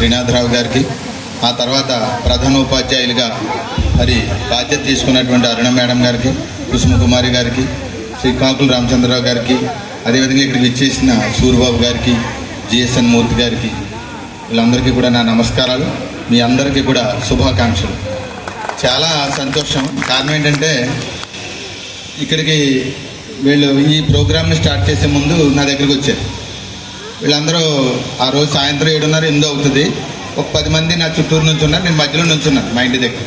శ్రీనాథరావు గారికి ఆ తర్వాత ప్రధాన ఉపాధ్యాయులుగా మరి బాధ్యత తీసుకున్నటువంటి అరుణ మేడం గారికి కుసుమ కుమారి గారికి శ్రీ కాకుల రామచంద్రరావు గారికి అదేవిధంగా ఇక్కడికి ఇచ్చేసిన సూర్యబాబు గారికి జిఎస్ఎన్ మూర్తి గారికి వీళ్ళందరికీ కూడా నా నమస్కారాలు. మీ అందరికీ కూడా శుభాకాంక్షలు. చాలా సంతోషం. కారణం ఏంటంటే ఇక్కడికి వీళ్ళు ఈ ప్రోగ్రామ్ని స్టార్ట్ చేసే ముందు నా దగ్గరికి వచ్చారు. వీళ్ళందరూ ఆ రోజు సాయంత్రం ఏడున్నర ఎనిమిది అవుతుంది. ఒక పది మంది నా చుట్టూరు నుంచి ఉన్నారు నేను మధ్యలో నుంచున్నాను మా ఇంటి దగ్గర.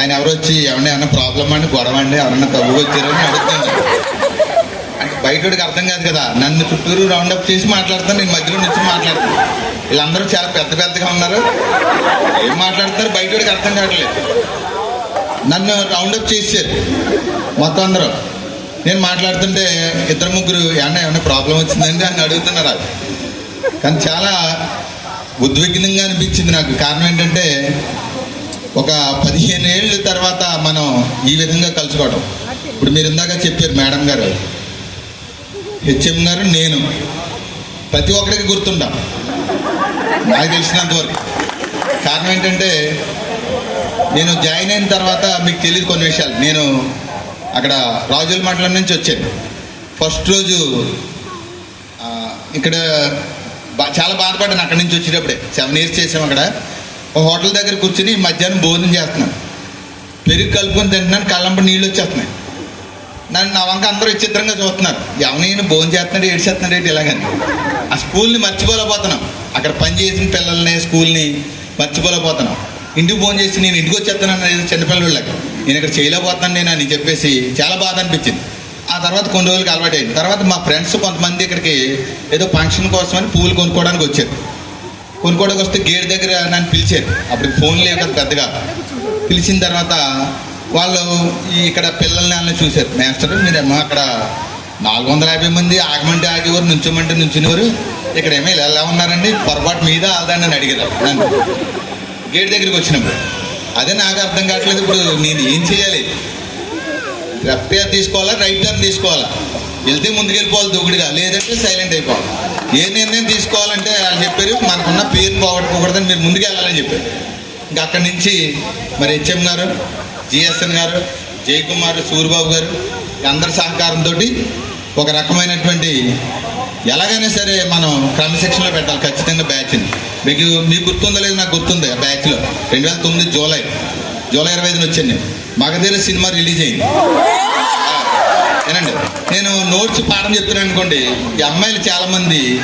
ఆయన ఎవరు వచ్చి ఎవరిని ఏమన్నా ప్రాబ్లం అండి గొడవ అండి ఎవరన్నా తగ్గు వచ్చారని అడుగుతాను. అంటే బయటోడికి అర్థం కాదు కదా నన్ను చుట్టూరు రౌండప్ చేసి మాట్లాడతాను నేను మధ్యలో నుంచి మాట్లాడతాను. వీళ్ళందరూ చాలా పెద్ద పెద్దగా ఉన్నారు. ఏం మాట్లాడతారు బయటోడికి అర్థం కావట్లేదు. నన్ను రౌండప్ చేశారు మొత్తం అందరూ. నేను మాట్లాడుతుంటే ఇద్దరు ముగ్గురు ఏమన్నా ఏమైనా ప్రాబ్లం వచ్చిందండి? అని అడుగుతున్నారు అది కానీ చాలా ఉద్విగ్నంగా అనిపించింది నాకు. కారణం ఏంటంటే ఒక పదిహేను ఏళ్ళ తర్వాత మనం ఈ విధంగా కలుసుకోవడం ఇప్పుడు మీరు ఇందాక చెప్పారు మేడం గారు హెచ్ఎం గారు నేను. ప్రతి ఒక్కరికి గుర్తుంటాం. నాకు తెలిసినంతవరకు కారణం ఏంటంటే నేను జాయిన్ అయిన తర్వాత మీకు తెలియదు కొన్ని విషయాలు. నేను అక్కడ రాజుల మండలం నుంచి వచ్చాను. ఫస్ట్ రోజు ఇక్కడ బా చాలా బాధపడ్డాను అక్కడి నుంచి వచ్చేటప్పుడే. సెవెన్ ఇయర్స్ చేసాం అక్కడ. ఒక హోటల్ దగ్గర కూర్చుని మధ్యాహ్నం భోజనం చేస్తున్నాను. పెరుగు కలుపుకొని తింటున్నాను కళ్ళంప నీళ్ళు వచ్చేస్తున్నాయి. నన్ను నా వంక అందరూ విచిత్రంగా చూస్తున్నారు. ఎవరైనా భోజనం చేస్తున్నాడు ఏడ్చేస్తున్నాడు ఏంటి ఇలాగని. ఆ స్కూల్ని మర్చిపోలేకపోతున్నాం. అక్కడ పని చేసిన పిల్లల్ని స్కూల్ని మర్చిపోలేకపోతున్నాం. ఇంటికి ఫోన్ చేసి నేను ఇంటికి వచ్చేస్తానని ఏదో చిన్నపిల్లలకి నేను ఇక్కడ చేయలేకపోతాను నేను అని చెప్పేసి చాలా బాధ అనిపించింది. ఆ తర్వాత కొన్ని రోజులకి అలవాటు తర్వాత మా ఫ్రెండ్స్ కొంతమంది ఇక్కడికి ఏదో ఫంక్షన్ కోసమని పూలు కొనుక్కోవడానికి వచ్చారు. కొనుక్కోవడానికి వస్తే గేట్ దగ్గర నన్ను పిలిచారు. అప్పుడు ఫోన్ లేవు పెద్దగా. పిలిచిన తర్వాత వాళ్ళు ఈ ఇక్కడ పిల్లల్ని వాళ్ళని చూశారు. మాస్టర్ మీరేమో అక్కడ నాలుగు వందల యాభై మంది ఆగమంటే ఆగేవారు నుంచోమంటే నుంచునేవారు. ఇక్కడ ఏమో ఇలా ఎలా ఉన్నారండి పొరపాటు మీద ఆదాన్ని అని అడిగారు నన్ను. గేట్ దగ్గరికి వచ్చినప్పుడు. అదే నాకు అర్థం కావట్లేదు ఇప్పుడు నేను ఏం చేయాలి? లెఫ్ట్ టర్న్ తీసుకోవాలా? రైట్ టర్న్ తీసుకోవాలా? వెళ్తే ముందుకెళ్ళిపోవాలి దూకుడుగా. లేదంటే సైలెంట్ అయిపోవాలి. ఏ నిర్ణయం తీసుకోవాలంటే వాళ్ళు చెప్పారు మనకున్న పేరు పోగొట్టుకోకూడదని మీరు ముందుకు వెళ్ళాలని చెప్పారు. ఇంకా అక్కడి నుంచి మరి హెచ్ఎం గారు జిఎస్ఎన్ గారు జయకుమార్ సూర్యబాబు గారు అందరి సహకారంతో ఒక రకమైనటువంటి ఎలాగైనా సరే మనం క్రమశిక్షణలో పెట్టాలి ఖచ్చితంగా బ్యాచ్ని మీకు మీకు గుర్తుందో లేదో నాకు గుర్తుంది ఆ బ్యాచ్లో రెండు వేల తొమ్మిది జూలై. జూలై ఇరవై ఐదున వచ్చింది. మగధీర సినిమా రిలీజ్ అయింది. ఏనండి నేను నోట్స్ పాఠం చెప్తున్నాను అనుకోండి ఈ అమ్మాయిలు చాలామంది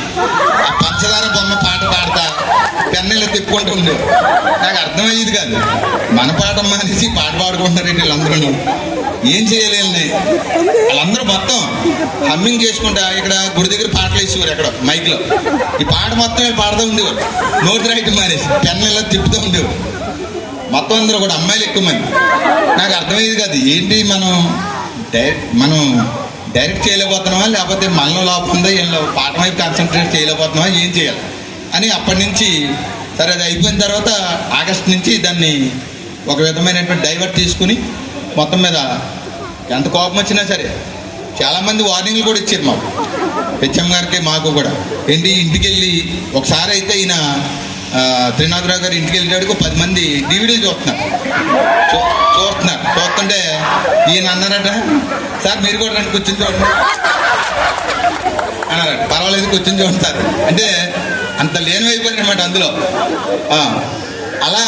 ఆ పంచదార బొమ్మ పాట పాడతా పెన్నెలు తిప్పుకుంటూ నాకు అర్థమయ్యేది కాదు. మన పాఠం మానేసి పాట పాడుకుంటున్నారు వీళ్ళందరూ ఏం చేయాలి వాళ్ళందరూ మొత్తం హమ్మింగ్ చేసుకుంటా ఇక్కడ గుడి దగ్గర పాటలు వేసేవారు ఎక్కడ మైక్లో. ఈ పాట మొత్తం వీళ్ళు పాడుతూ ఉండేవారు. నోటి రైట్ మానేసి పెన్నెల్లో తిప్పుతూ ఉండేవారు. మొత్తం అందరూ కూడా అమ్మాయిలు ఎక్కువ మంది. నాకు అర్థమయ్యేది కాదు ఏంటి మనం డైరెక్ట్ మనం డైరెక్ట్ చేయలేకపోతున్నామా లేకపోతే మనలో లోపం ఉందా ఏం పాట వైపు కాన్సన్ట్రేట్ చేయలేకపోతున్నామా ఏం చేయాలి? అని అప్పటి నుంచి సరే అది అయిపోయిన తర్వాత ఆగస్ట్ నుంచి దాన్ని ఒక విధమైనటువంటి డైవర్ట్ తీసుకుని మొత్తం మీద. ఎంత కోపం వచ్చినా సరే చాలామంది వార్నింగ్లు కూడా ఇచ్చారు మాకు. హెచ్ఎం గారికి మాకు కూడా. ఏంటి ఇంటికి వెళ్ళి ఒకసారి అయితే ఈయన త్రినాథరావు గారు ఇంటికి వెళ్ళేటప్పుడు పది మంది డివిడీలు చూస్తున్నారు. చూ- చూస్తున్నారు. చూస్తుంటే ఈయన అన్నారట సార్ మీరు కూడా రండి కూర్చొని చూడండి. అన్నారట పర్వాలేదు కూర్చొని చూడండి సార్. అంటే అంత లేనివైపోయింది అనమాట అందులో అలా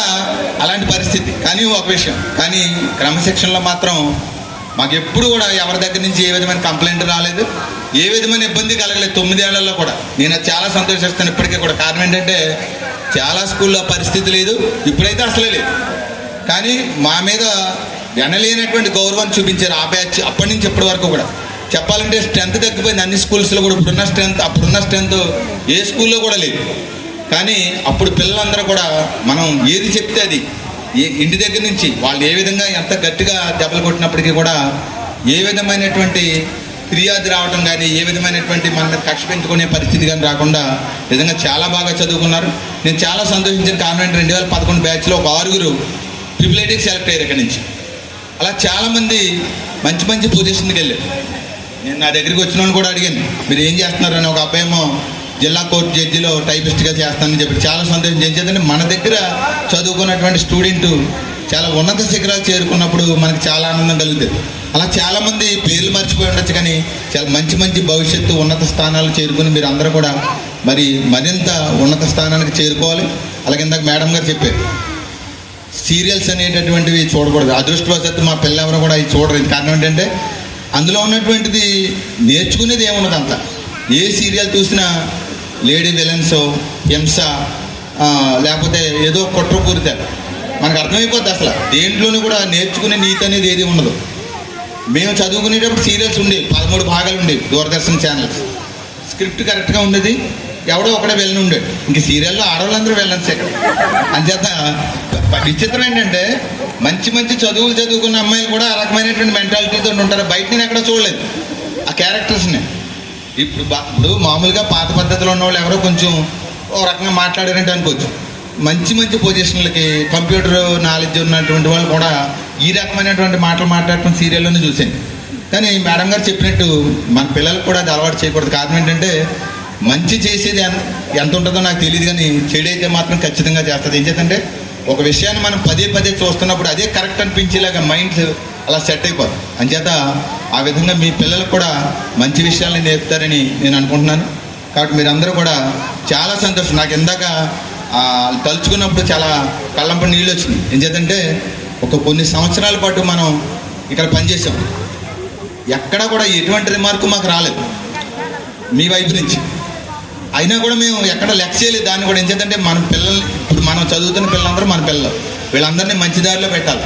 అలాంటి పరిస్థితి. కానీ ఒక విషయం. కానీ క్రమశిక్షణలో మాత్రం మాకు ఎప్పుడు కూడా ఎవరి దగ్గర నుంచి ఏ విధమైన కంప్లైంట్ రాలేదు. ఏ విధమైన ఇబ్బంది కలగలేదు. తొమ్మిదేళ్ళలో కూడా. నేను చాలా సంతోషిస్తాను ఇప్పటికీ కూడా. కారణం ఏంటంటే చాలా స్కూల్లో పరిస్థితి లేదు. ఇప్పుడైతే అసలే లేదు. కానీ మా మీద వెనలేనటువంటి గౌరవం చూపించారు ఆ బ్యాచ్ అప్పటి నుంచి ఇప్పటి వరకు కూడా. చెప్పాలంటే స్ట్రెంత్ తగ్గిపోయింది. అన్ని స్కూల్స్లో కూడా ఇప్పుడున్న స్ట్రెంత్ అప్పుడున్న స్ట్రెంత్ ఏ స్కూల్లో కూడా లేదు. కానీ అప్పుడు పిల్లలందరూ కూడా మనం ఏది చెప్తే అది. ఏ ఇంటి దగ్గర నుంచి వాళ్ళు ఏ విధంగా ఎంత గట్టిగా దెబ్బలు కొట్టినప్పటికీ కూడా ఏ విధమైనటువంటి ఫిర్యాదు రావడం కానీ ఏ విధమైనటువంటి మన మీద కక్ష పెంచుకునే పరిస్థితి కానీ రాకుండా నిజంగా చాలా బాగా చదువుకున్నారు. నేను చాలా సంతోషించిన కారణం ఏంటి రెండు వేల పదకొండు బ్యాచ్లో ఒక ఆరుగురు ట్రిపుల్ ఐటీకి సెలెక్ట్ అయ్యారు ఇక్కడి నుంచి. అలా చాలామంది మంచి మంచి పొజిషన్కి వెళ్ళారు. నేను నా దగ్గరికి వచ్చిన కూడా అడిగాను మీరు ఏం చేస్తున్నారు? అని ఒక అబ్బాయేమో జిల్లా కోర్టు జడ్జిలో టైపిస్ట్గా చేస్తానని చెప్పి చాలా సంతోషం చేసేదంటే మన దగ్గర చదువుకున్నటువంటి స్టూడెంట్ చాలా ఉన్నత శిఖరాలు చేరుకున్నప్పుడు మనకి చాలా ఆనందం కలుగుతుంది అలా చాలామంది పేర్లు మర్చిపోయి ఉండొచ్చు కానీ చాలా మంచి మంచి భవిష్యత్తు ఉన్నత స్థానాలు చేరుకుని మీరు అందరూ కూడా మరి మరింత ఉన్నత స్థానానికి చేరుకోవాలి. అలాగే ఇందాక మేడం గారు చెప్పారు సీరియల్స్ అనేటటువంటివి చూడకూడదు. అదృష్టవశాత్తు మా పిల్లెవరు కూడా అవి చూడరు. కారణం ఏంటంటే అందులో ఉన్నటువంటిది నేర్చుకునేది ఏమున్నది అంత ఏ సీరియల్ చూసినా లేడీ విలన్సో హింస లేకపోతే ఏదో కుట్ర పూరితారు మనకు అర్థమైపోద్ది అసలు. దేంట్లోనూ కూడా నేర్చుకునే నీతి అనేది ఏది ఉండదు. మేము చదువుకునేటప్పుడు సీరియల్స్ ఉండేవి పదమూడు భాగాలు ఉండేవి దూరదర్శన్ ఛానల్స్ స్క్రిప్ట్ కరెక్ట్గా ఉండేది ఎవడో ఒకడే వెళ్ళని ఉండేది ఇంక సీరియల్లో ఆడవాళ్ళందరూ వెళ్ళచ్చు ఇక్కడ అంచేత విచిత్రం ఏంటంటే మంచి మంచి చదువులు చదువుకున్న అమ్మాయిలు కూడా ఆ రకమైనటువంటి మెంటాలిటీతో ఉంటారు. బయట నేను ఎక్కడ చూడలేదు. ఆ క్యారెక్టర్స్ని ఇప్పుడు ఇప్పుడు మామూలుగా పాత పద్ధతిలో ఉన్న వాళ్ళు ఎవరో కొంచెం ఓ రకంగా మాట్లాడారంటే అనుకోవచ్చు. మంచి మంచి పొజిషన్లకి కంప్యూటర్ నాలెడ్జ్ ఉన్నటువంటి వాళ్ళు కూడా ఈ రకమైనటువంటి మాటలు మాట్లాడటం సీరియల్లోనే చూశాను కానీ మేడం గారు చెప్పినట్టు మన పిల్లలకు కూడా అది అలవాటు చేయకూడదు. కారణం ఏంటంటే మంచి చేసేది ఎంత ఎంత ఉంటుందో నాకు తెలియదు కానీ చెడైతే మాత్రం ఖచ్చితంగా చేస్తుంది. ఏం చేద్దంటే ఒక విషయాన్ని మనం పదే పదే చూస్తున్నప్పుడు అదే కరెక్ట్ అనిపించేలాగా మైండ్ అలా సెట్ అయిపోతుంది అంచేత ఆ విధంగా మీ పిల్లలకు కూడా మంచి విషయాల్ని నేర్పుతారని నేను అనుకుంటున్నాను. కాబట్టి మీరందరూ కూడా చాలా సంతోషం. నాకు ఇందాక తలుచుకున్నప్పుడు చాలా కళ్ళంపు నీళ్ళు వచ్చినాయి. ఏం ఒక కొన్ని సంవత్సరాల పాటు మనం ఇక్కడ పనిచేసాం ఎక్కడా కూడా ఎటువంటి రిమార్కు మాకు రాలేదు. మీ వైపు నుంచి. అయినా కూడా మేము ఎక్కడ లెక్క చేయలేదు. దాన్ని కూడా ఏం మన పిల్లల్ని ఇప్పుడు మనం చదువుతున్న పిల్లలందరూ మన పిల్లలు. వీళ్ళందరినీ మంచి దారిలో పెట్టాలి.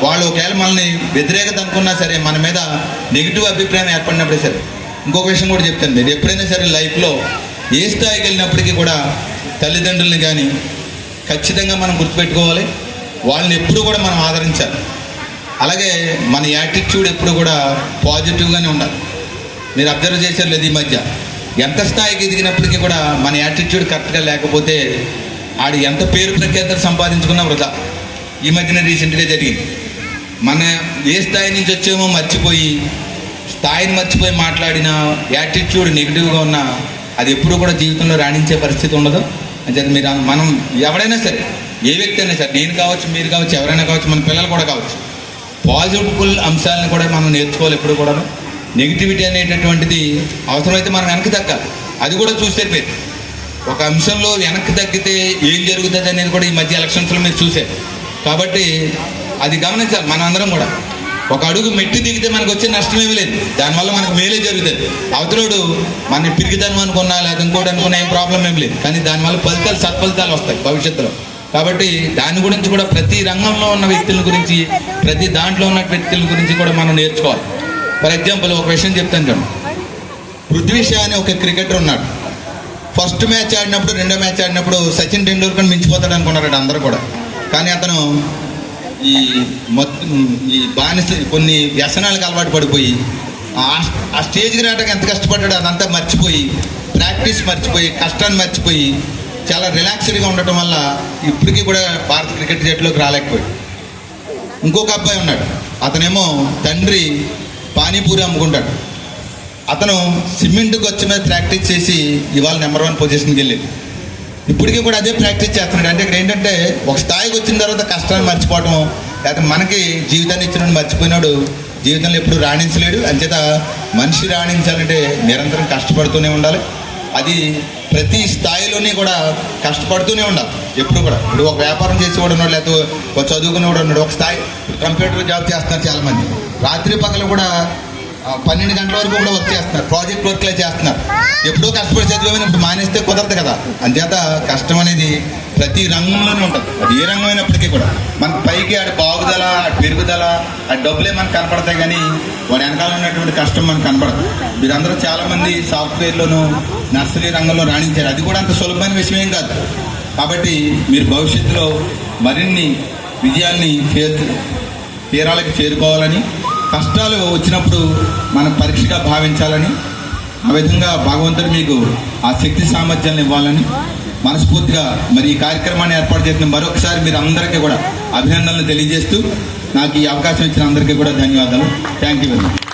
వాళ్ళు ఒకవేళ మనల్ని వ్యతిరేకత అనుకున్నా సరే మన మీద నెగిటివ్ అభిప్రాయం ఏర్పడినప్పుడే సరే. ఇంకొక విషయం కూడా చెప్తాను. మీరు ఎప్పుడైనా సరే లైఫ్లో ఏ స్థాయికి వెళ్ళినప్పటికీ కూడా తల్లిదండ్రుల్ని కానీ ఖచ్చితంగా మనం గుర్తుపెట్టుకోవాలి. వాళ్ళని ఎప్పుడూ కూడా మనం ఆదరించాలి. అలాగే మన యాటిట్యూడ్ ఎప్పుడు కూడా పాజిటివ్గానే ఉండాలి. మీరు అబ్జర్వ్ చేశారు లేదు ఈ మధ్య. ఎంత స్థాయికి ఎదిగినప్పటికీ కూడా మన యాటిట్యూడ్ కరెక్ట్గా లేకపోతే ఆడు ఎంత పేరు ప్రఖ్యాతలు సంపాదించుకున్నా వృధా. ఈ మధ్యన రీసెంట్గా జరిగింది. మన ఏ స్థాయి నుంచి వచ్చామో మర్చిపోయి స్థాయిని మర్చిపోయి మాట్లాడిన యాటిట్యూడ్ నెగిటివ్గా ఉన్న అది ఎప్పుడు కూడా జీవితంలో రాణించే పరిస్థితి ఉండదు. అంటే మీరు మనం ఎవరైనా సరే ఏ వ్యక్తి అయినా సరే నేను కావచ్చు మీరు కావచ్చు ఎవరైనా కావచ్చు మన పిల్లలు కూడా కావచ్చు పాజిటివ్ అంశాలను కూడా మనం నేర్చుకోవాలి ఎప్పుడు కూడా నెగిటివిటీ అనేటటువంటిది అవసరమైతే మనం వెనక్కి తగ్గాలి. అది కూడా చూసే పేరు. ఒక అంశంలో వెనక్కి తగ్గితే ఏం జరుగుతుంది అనేది కూడా ఈ మధ్య ఎలక్షన్స్లో మీరు చూసారు కాబట్టి అది గమనించాలి మనం అందరం కూడా. ఒక అడుగు మెట్టి దిగితే మనకు వచ్చే నష్టం ఏమీ లేదు. దానివల్ల మనకు మేలే జరుగుతుంది. అవతలోడు మన పిరిగిదనం అనుకున్నా లేదా ఇంకోటి అనుకున్నా ఏం ప్రాబ్లం ఏం లేదు. కానీ దానివల్ల ఫలితాలు సత్ఫలితాలు వస్తాయి భవిష్యత్తులో. కాబట్టి దాని గురించి కూడా ప్రతి రంగంలో ఉన్న వ్యక్తుల గురించి ప్రతి దాంట్లో ఉన్న వ్యక్తుల గురించి కూడా మనం నేర్చుకోవాలి. ఫర్ ఎగ్జాంపుల్ ఒక విషయం చెప్తాను చూడండి. పృథ్వీ షా అని ఒక క్రికెటర్ ఉన్నాడు. ఫస్ట్ మ్యాచ్ ఆడినప్పుడు రెండో మ్యాచ్ ఆడినప్పుడు సచిన్ టెండూల్కర్ మించిపోతాడు అనుకున్నారట అందరూ కూడా. కానీ అతను ఈ మొత్తం ఈ బానిస కొన్ని వ్యసనాలకు అలవాటు పడిపోయి ఆ- స్టేజ్కి రావడానికి ఎంత కష్టపడ్డాడో అదంతా మర్చిపోయి ప్రాక్టీస్ మర్చిపోయి కష్టాన్ని మర్చిపోయి చాలా రిలాక్స్డ్గా ఉండటం వల్ల ఇప్పటికీ కూడా భారత క్రికెట్ జట్టులోకి రాలేకపోయాడు. ఇంకొక అబ్బాయి ఉన్నాడు. అతనేమో తండ్రి పానీపూరి అమ్ముకుంటాడు. అతను సిమెంట్ గొచ్చ మీద ప్రాక్టీస్ చేసి ఇవాళ నెంబర్ వన్ పొజిషన్కి వెళ్ళాడు. ఇప్పటికీ కూడా అదే ప్రాక్టీస్ చేస్తున్నాడు. అంటే ఇక్కడ ఏంటంటే ఒక స్థాయికి వచ్చిన తర్వాత కష్టాన్ని మర్చిపోవటం లేకపోతే మనకి జీవితాన్ని ఇచ్చిన మర్చిపోయినాడు జీవితంలో ఎప్పుడు రాణించలేడు. అంచేత మనిషి రాణించాలంటే నిరంతరం కష్టపడుతూనే ఉండాలి. అది ప్రతి స్థాయిలోని కూడా కష్టపడుతూనే ఉండాలి ఎప్పుడు కూడా. ఇప్పుడు ఒక వ్యాపారం చేసేవాడు ఉన్నాడు లేకపోతే ఒక చదువుకునేవాడు ఉన్నాడు ఒక స్థాయి. కంప్యూటర్ జాబ్ చేస్తున్నారు చాలామంది. రాత్రి పగలు కూడా పన్నెండు గంటల వరకు కూడా వర్క్ చేస్తున్నారు. ప్రాజెక్ట్ వర్క్లే చేస్తున్నారు. ఎప్పుడో కష్టపడి చదివేమని ఇప్పుడు మానేస్తే కుదరదు కదా. అంచేత కష్టం అనేది ప్రతి రంగంలోనే ఉంటుంది. అది ఏ రంగం అయినప్పటికీ కూడా. మన పైకి అటు బాగుదల అటు పెరుగుదల ఆ డబ్బులే మనకు కనపడతాయి కానీ వాడి వెనకాల ఉన్నటువంటి కష్టం మనకు కనపడదు. మీరందరూ చాలామంది సాఫ్ట్వేర్లోను నర్సరీ రంగంలో రాణించారు. అది కూడా అంత సులభమైన విషయం కాదు. కాబట్టి మీరు భవిష్యత్తులో మరిన్ని విజయాల్ని చేరు తీరాలకు చేరుకోవాలని కష్టాలు వచ్చినప్పుడు మనం పరీక్షగా భావించాలని ఆ విధంగా భగవంతుడు మీకు ఆ శక్తి సామర్థ్యాలను ఇవ్వాలని మనస్ఫూర్తిగా మరి ఈ కార్యక్రమాన్ని ఏర్పాటు చేసిన మరొకసారి మీరు అందరికీ కూడా అభినందనలు తెలియజేస్తూ నాకు ఈ అవకాశం ఇచ్చిన అందరికీ కూడా ధన్యవాదాలు. Thank you very much